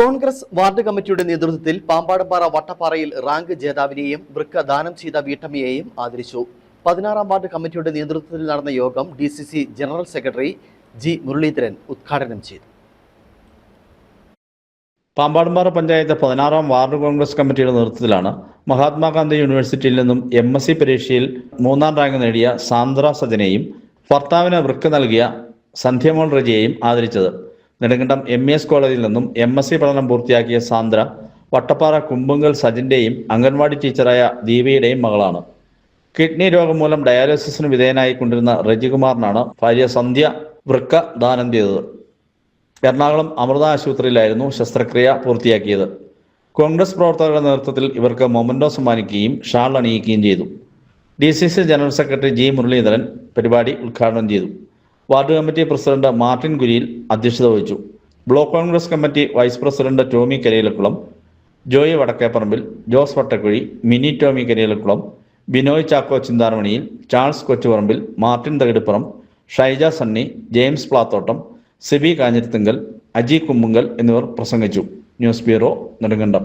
Congress ward കമ്മിറ്റിയുടെ നേതൃത്വത്തിൽ Pampadumpara വട്ടപ്പാറയിൽ rank ജേതാവിനെയും വൃക്ക ദാനം ചെയ്ത വീട്ടമ്മയെയും ആദരിച്ചു. പതിനാറാം വാർഡ് കമ്മിറ്റിയുടെ നേതൃത്വത്തിൽ നടന്ന യോഗം D C C general secretary G Muraleedharan ഉദ്ഘാടനം ചെയ്തു. പാമ്പാടമ്പാറ പഞ്ചായത്ത് പതിനാറാം വാർഡ് കോൺഗ്രസ് കമ്മിറ്റിയുടെ നേതൃത്വത്തിലാണ് മഹാത്മാഗാന്ധി യൂണിവേഴ്സിറ്റിയിൽ നിന്നും എം എസ് സി പരീക്ഷയിൽ മൂന്നാം റാങ്ക് നേടിയ സാന്ദ്ര സജനെയും ഭർത്താവിന് വൃക്ക നൽകിയ സന്ധ്യമോൾ റജിയെയും ആദരിച്ചത്. നെടുങ്കണ്ടം എം എസ് കോളേജിൽ നിന്നും എം എസ് സി പഠനം പൂർത്തിയാക്കിയ സാന്ദ്ര വട്ടപ്പാറ കുമ്പുങ്കൽ സജിന്റെയും അംഗൻവാടി ടീച്ചറായ ദീപയുടെയും മകളാണ്. കിഡ്നി രോഗം മൂലം ഡയാലിസിസിന് വിധേയനായിക്കൊണ്ടിരുന്ന റജികുമാറിനാണ് ഭാര്യ സന്ധ്യ വൃക്ക ദാനം ചെയ്തത്. എറണാകുളം അമൃത ആശുപത്രിയിലായിരുന്നു ശസ്ത്രക്രിയ പൂർത്തിയാക്കിയത്. കോൺഗ്രസ് പ്രവർത്തകരുടെ നേതൃത്വത്തിൽ ഇവർക്ക് മൊമൻഡോ സമ്മാനിക്കുകയും ഷാൾ അണിയിക്കുകയും ചെയ്തു. D C C general secretary G Muraleedharan പരിപാടി ഉദ്ഘാടനം ചെയ്തു. Ward committee president Martin Kuriyil അധ്യക്ഷത വഹിച്ചു. Block Congress committee vice president Tomy Kariyilakkulam Joy Vadakkeparambil Jose Vattakuzhy Mini Tomy Kariyilakkulam Binoy Chacko Chintharmaniyil Charles Kochuparambil Martin Thakidippuram Shyja Sunny James Plathottam Sibi Kanjirathinkal Aji Kumbunkal എന്നിവർ പ്രസംഗിച്ചു. News bureau Nedumkandam.